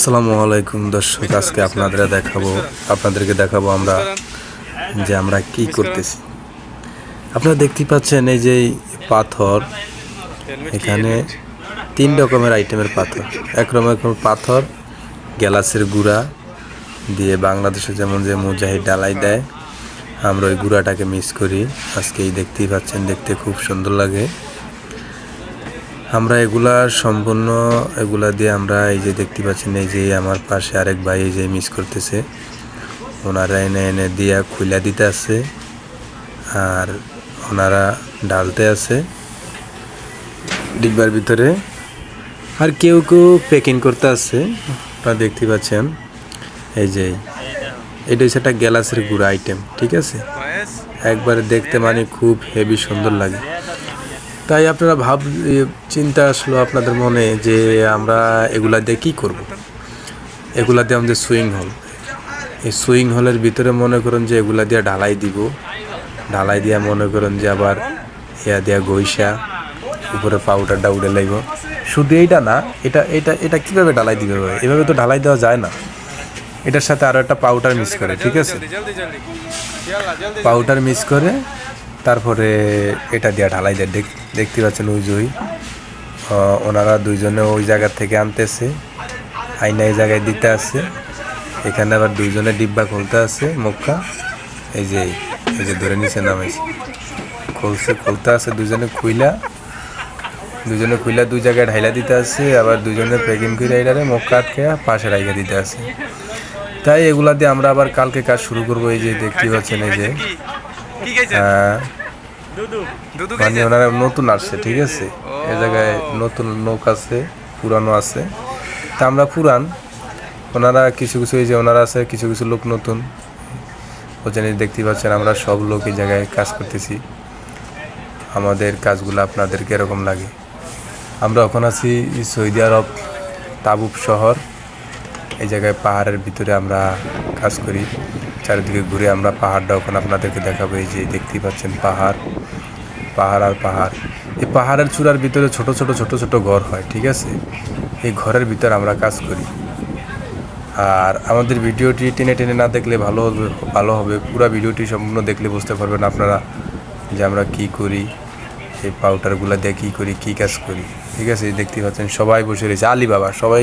আসসালামু আলাইকুম দর্শক, আজকে আপনাদের দেখাবো, আপনাদেরকে দেখাবো আমরা যে আমরা কি করতেছি। আপনারা দেখতেই পাচ্ছেন এই যে পাথর, এখানে তিন রকমের আইটেমের পাথর। এক রকমের পাথর, গ্যালাসের গুঁড়া দিয়ে বাংলাদেশে যেমন যে মুজাহিদ ডালাই দেয়, আমরা ওই গুঁড়াটাকে মিস করি। আজকে এই দেখতেই পাচ্ছেন, দেখতে খুব সুন্দর লাগে। আমরা এগুলা সম্পূর্ণ এগুলা দিয়ে আমরা এই যে দেখতে পাচ্ছেন এই যে আমার পাশে আরেক ভাই এই যে মিস করতেছে। ওনারা এনে এনে দিয়া খুইলা দিতে আছে আর ওনারা ডালতে আছে ডিব্বার ভিতরে। আর কেউ কেউ প্যাকিং করতে আছে আপনারা দেখতে পাচ্ছেন। এই যে এটা হচ্ছে একটা গ্যালাসের গুঁড়া আইটেম ঠিক আছে? একবার দেখতে মানে খুব হেভি সুন্দর লাগে। তাই আপনারা ভাব চিন্তা আসলো আপনাদের মনে যে আমরা এগুলা দিয়ে কী করব? এগুলা দিয়ে আমাদের সুইং হল এই সুইং হলের ভিতরে মনে করেন যে এগুলা দিয়ে ঢালাই দিব। ঢালাই দিয়া মনে করেন যে আবার ইয়া দিয়া গইসা উপরে পাউডারটা উড়ে লাগবে শুধু এইটা না এটা এটা এটা কীভাবে ঢালাই দিবে এভাবে তো ঢালাই দেওয়া যায় না। এটার সাথে আরও একটা পাউডার মিক্স করে ঠিক আছে? পাউডার মিক্স করে তারপরে এটা দিয়ে ঢালাই দেয় দেখ- দেখতে পাচ্ছেন ওই জুই ওনারা দুইজনে ওই জায়গা থেকে আনতেছে। আইনা এই জায়গায় দিতে আছে। এখানে আবার দুইজনে ডিব্বা খুলতে আছে মুখা এই যে এই, যে ধরে নিচে নামাইছে। খুলছে খুলতে আছে দুজনে খুইলা। দুজনে খুইলা দুই জায়গায় ঢাইলা দিতে আছে আবার দুজনে প্যাকিং করে এটারে মুখা আটকে পাশে রাইখা দিতে আছে। তাই এগুলা দিয়ে আমরা আবার কালকে কাজ শুরু করব এই যে দেখতে পাচ্ছেন এই যে। দুদু মানে ওনারা নতুন আসছে ঠিক আছে? এ জায়গায় নতুন লোক আছে পুরানো আছে। তা আমরা পুরান। ওনারা কিছু কিছু এই যে ওনারা আছে কিছু কিছু লোক নতুন। ও জানি দেখতে পাচ্ছেন আমরা সব লোক এই জায়গায় কাজ করতেছি। আমাদের কাজগুলো আপনাদের কীরকম লাগে। আমরা এখন আছি সৌদি আরব তাবুব শহর। এই জায়গায় পাহাড়ের ভিতরে আমরা কাজ করি। চারিদিকে ঘুরে আমরা পাহাড়টা ওখানে আপনাদেরকে দেখাবো। এই যে দেখতেই পাচ্ছেন পাহাড় পাহাড় আর পাহাড়। এই পাহাড়ের চূড়ার ভিতরে ছোট ছোট ছোট ছোট ঘর হয়, ঠিক আছে? এই ঘরের ভিতর আমরা কাজ করি। আর আমাদের ভিডিওটি টেনে টেনে না দেখলে ভালো হবে ভালো হবে। পুরো ভিডিওটি সম্পূর্ণ দেখলে বুঝতে পারবেন আপনারা যে আমরা কি করি, এই পাউডারগুলো দিয়ে কী করি, কী কাজ করি। ঠিক আছে? দেখতেই পাচ্ছেন সবাই বসে রয়েছে। আলী বাবা সবাই